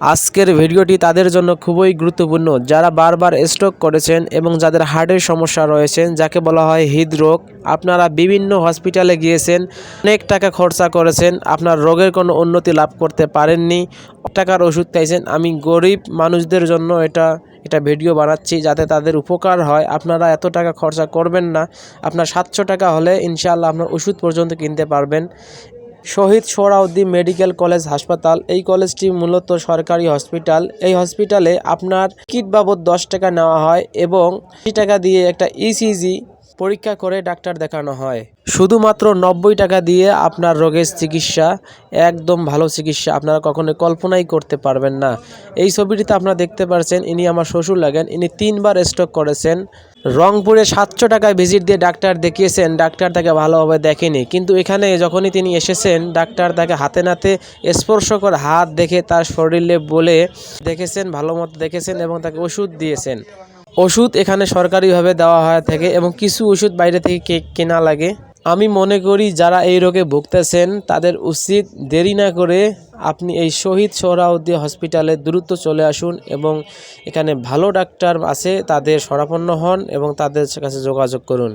আজকের ভিডিওটি তাদের জন্য খুবই গুরুত্বপূর্ণ। যারা বারবার স্ট্রোক করেছেন এবং যাদের হার্টের সমস্যা রয়েছেন যাকে বলা হয় হৃদরোগ, আপনারা বিভিন্ন হসপিটালে গিয়েছেন, অনেক টাকা খরচা করেছেন, আপনার রোগের কোনো উন্নতি লাভ করতে পারেননি, টাকার ওষুধ খাইছেন। আমি গরিব মানুষদের জন্য এটা এটা ভিডিও বানাচ্ছি যাতে তাদের উপকার হয়। আপনারা এত টাকা খরচা করবেন না। আপনার সাতশো টাকা হলে ইনশাআল্লাহ আপনার ওষুধ পর্যন্ত কিনতে পারবেন। শহীদ সোহরাউদ্দিন মেডিকেল কলেজ হাসপাতাল। এই কলেজটি মূলত সরকারি হসপিটাল। এই হসপিটালে আপনার কিট বাবদ দশ টাকা নেওয়া হয় এবং টাকা দিয়ে একটা ইসিজি পরীক্ষা করে ডাক্তার দেখানো হয়। শুধুমাত্র নব্বই টাকা দিয়ে আপনার রোগের চিকিৎসা, একদম ভালো চিকিৎসা আপনারা কখনোই কল্পনাই করতে পারবেন না। এই ছবিটিতে আপনারা দেখতে পারছেন, ইনি আমার শ্বশুর লাগেন, ইনি তিনবার স্ট্রোক করেছেন। রংপুরে সাতশো টাকায় ভিজিট দিয়ে ডাক্তার দেখিয়েছেন, ডাক্তার তাকে ভালোভাবে দেখেনি। কিন্তু এখানে যখনই তিনি এসেছেন, ডাক্তার তাকে হাতে নাতে স্পর্শ করে হাত দেখে তার শরীরে বলে দেখেছেন, ভালো মতো দেখেছেন এবং তাকে ওষুধ দিয়েছেন। ওষুধ এখানে সরকারিভাবে দেওয়া হয়ে থাকে এবং কিছু ওষুধ বাইরে থেকে কেনা লাগে। আমি মনে করি যারা এই রোগে ভুগতেছেন, তাদের উচিত দেরি না করে আপনি এই শহীদ সোহরাউদ্দি হসপিটালে দ্রুত চলে আসুন এবং এখানে ভালো ডাক্তার আছে, তাদের সরাপন্ন হন এবং তাদের কাছে যোগাযোগ করুন।